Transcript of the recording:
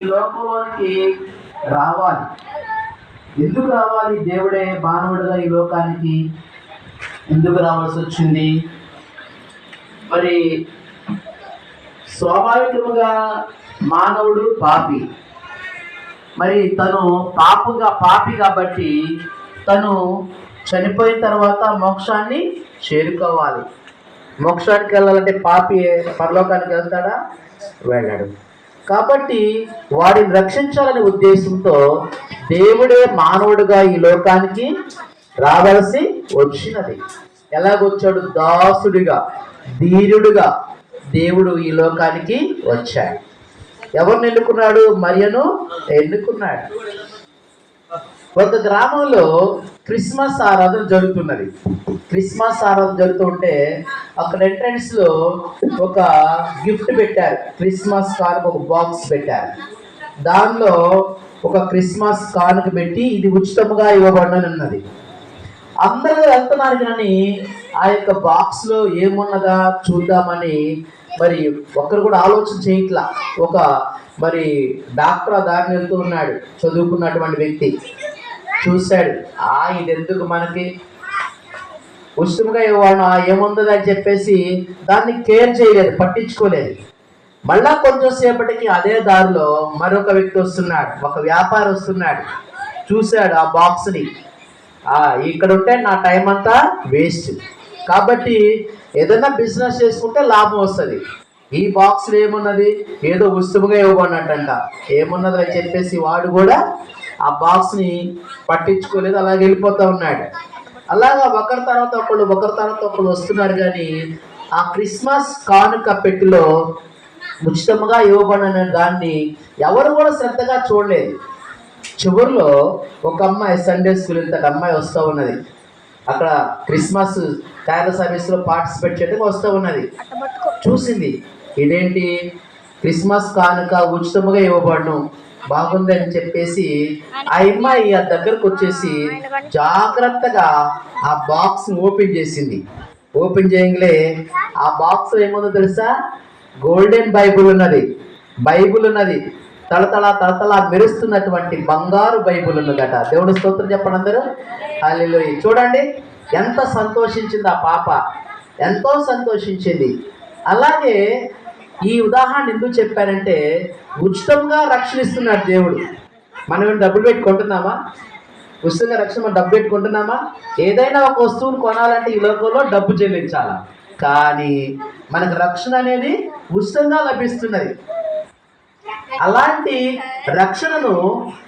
ఈ లోకంలోనికి రావాలి. ఎందుకు రావాలి? దేవుడే మానవుడుగా ఈ లోకానికి ఎందుకు రావాల్సి వచ్చింది? మరి స్వాభావికముగా మానవుడు పాపి. మరి తను పాపుగా పాపి కాబట్టి తను చనిపోయిన తర్వాత మోక్షాన్ని చేరుకోవాలి. మోక్షానికి వెళ్ళాలంటే పాపి పరలోకానికి వెళ్తాడా? వెళ్ళాడు. కాబట్టి వాడిని రక్షించాలనే ఉద్దేశంతో దేవుడే మానవుడిగా ఈ లోకానికి రావలసి వచ్చినది. ఎలాగొచ్చాడు? దాసుడిగా ధీరుడుగా దేవుడు ఈ లోకానికి వచ్చాడు. ఎవరిని ఎన్నుకున్నాడు? మరియను ఎన్నుకున్నాడు. ఒక గ్రామంలో క్రిస్మస్ ఆరాధన జరుగుతున్నది. క్రిస్మస్ ఆరాధన జరుగుతుంటే అక్కడ ఎంట్రన్స్లో ఒక గిఫ్ట్ పెట్టారు. క్రిస్మస్ కానుక ఒక బాక్స్ పెట్టారు. దానిలో ఒక క్రిస్మస్ కానుక పెట్టి ఇది ఉచితంగా ఇవ్వబడని ఉన్నది. అందరూ వెళ్తున్నారు కానీ ఆ యొక్క బాక్స్లో ఏమున్నదా చూద్దామని మరి ఒక్కరు కూడా ఆలోచన చేయట్లా. ఒక మరి డాక్టర్ దారిని వెళ్తూ ఉన్నాడు చదువుకున్నటువంటి వ్యక్తి. చూశాడు ఆ ఇది ఎందుకు మనకి? ఉచితంగా ఇవ్వడం ఆ ఏముందని అని చెప్పేసి దాన్ని కేర్ చేయలేదు పట్టించుకోలేదు. మళ్ళా కొంచెం సేపటికి అదే దారిలో మరొక వ్యక్తి వస్తున్నాడు ఒక వ్యాపారి వస్తున్నాడు. చూశాడు ఆ బాక్స్ని. ఆ, ఇక్కడ ఉంటే నా టైం అంతా వేస్ట్. కాబట్టి ఏదైనా బిజినెస్ చేసుకుంటే లాభం వస్తుంది. ఈ బాక్స్లో ఏమున్నది? ఏదో ఉస్తుముగా ఇవ్వబడినట్టంట. ఏమున్నది అని చెప్పేసి వాడు కూడా ఆ బాక్స్ని పట్టించుకోలేదు అలాగే వెళ్ళిపోతూ ఉన్నాడు. అలాగా ఒకరి తర్వాత ఒకళ్ళు ఒకరి తర్వాత ఒకళ్ళు వస్తున్నారు కానీ ఆ క్రిస్మస్ కానుక పెట్టిలో ఉచితంగా ఇవ్వబడిన దాన్ని ఎవరు కూడా శ్రద్ధగా చూడలేదు. చివరిలో ఒక అమ్మాయి సండే స్కూల్ ఇంతటి అమ్మాయి వస్తూ ఉన్నది. అక్కడ క్రిస్మస్ క్యారల్ సర్వీస్లో పార్టిసిపేట్ చేయడానికి వస్తూ ఉన్నది. చూసింది. ఇదేంటి? క్రిస్మస్ కానుక ఉచితముగా ఇవ్వబడను. బాగుంది అని చెప్పేసి ఆ అమ్మాయి ఆ దగ్గరకు వచ్చేసి జాగ్రత్తగా ఆ బాక్స్ ఓపెన్ చేసింది. ఓపెన్ చేయంగలే ఆ బాక్స్ ఏముందో తెలుసా? గోల్డెన్ బైబుల్ ఉన్నది. బైబుల్ ఉన్నది. తలతల తలతల మెరుస్తున్నటువంటి బంగారు బైబుల్ ఉన్నదట. దేవుడు స్తోత్రం చెప్పండి అందరూ. హల్లెలూయా. చూడండి ఎంత సంతోషించింది ఆ పాప. ఎంతో సంతోషించింది. అలాగే ఈ ఉదాహరణ ఎందుకు చెప్పారంటే ఉచితంగా రక్షణ ఇస్తున్నాడు దేవుడు. మనం డబ్బులు పెట్టి కొంటున్నామా? ఉచితంగా రక్షణ మనం డబ్బు పెట్టుకుంటున్నామా ఏదైనా ఒక వస్తువును కొనాలంటే ఈ లోకంలో డబ్బు చెల్లించాలా? కానీ మనకు రక్షణ అనేది ఉచితంగా లభిస్తున్నది. అలాంటి రక్షణను